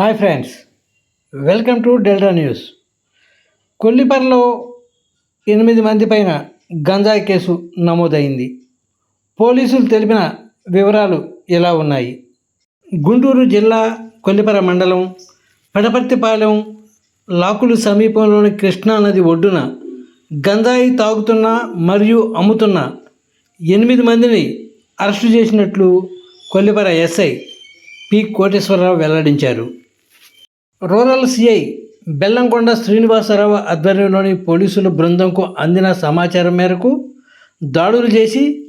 Hi friends welcome to Delta News. కొల్లిపరలో ఎనిమిది మంది పైన గంజాయి కేసు నమోదైంది. పోలీసులు తెలిపిన వివరాలు ఇలా ఉన్నాయి? గుంటూరు జిల్లా కొల్లిపర మండలం పెడపర్తిపాలెం లాకులు సమీపంలోని కృష్ణా నది ఒడ్డున గంజాయి తాగుతున్న మరియు అమ్ముతున్న ఎనిమిది మందిని అరెస్టు చేసినట్లు కొల్లిపర ఎస్ఐ పి కోటేశ్వరరావు వెల్లడించారు. రూరల్ సిఐ బెల్లంకొండ శ్రీనివాసరావు ఆధ్వర్యంలోని పోలీసుల బృందంకు అందిన సమాచారం మేరకు దాడులు చేసి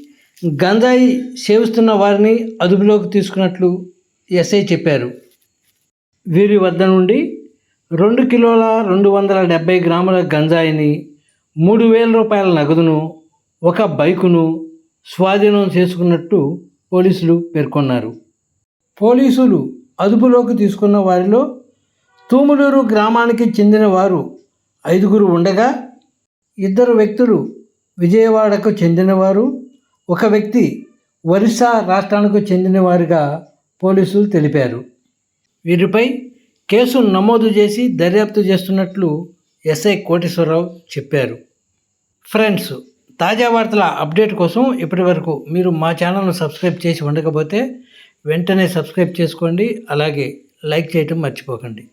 గంజాయి సేవిస్తున్న వారిని అదుపులోకి తీసుకున్నట్లు ఎస్ఐ చెప్పారు. వీరి వద్ద నుండి రెండు కిలోల రెండు వందల డెబ్బై గ్రాముల గంజాయిని మూడు వేల రూపాయల నగదును ఒక బైకును స్వాధీనం చేసుకున్నట్టు పోలీసులు పేర్కొన్నారు. పోలీసులు అదుపులోకి తీసుకున్న వారిలో తూములూరు గ్రామానికి చెందిన వారు ఐదుగురు ఉండగా ఇద్దరు వ్యక్తులు విజయవాడకు చెందినవారు. ఒక వ్యక్తి ఒరిస్సా రాష్ట్రానికి చెందినవారుగా పోలీసులు తెలిపారు. వీరిపై కేసు నమోదు చేసి దర్యాప్తు చేస్తున్నట్లు ఎస్ఐ కోటేశ్వరరావు చెప్పారు. ఫ్రెండ్స్ తాజా వార్తల అప్డేట్ కోసం ఇప్పటి వరకు మీరు మా ఛానల్ను సబ్స్క్రైబ్ చేసి ఉండకపోతే వెంటనే సబ్స్క్రైబ్ చేసుకోండి అలాగే లైక్ చేయటం మర్చిపోకండి.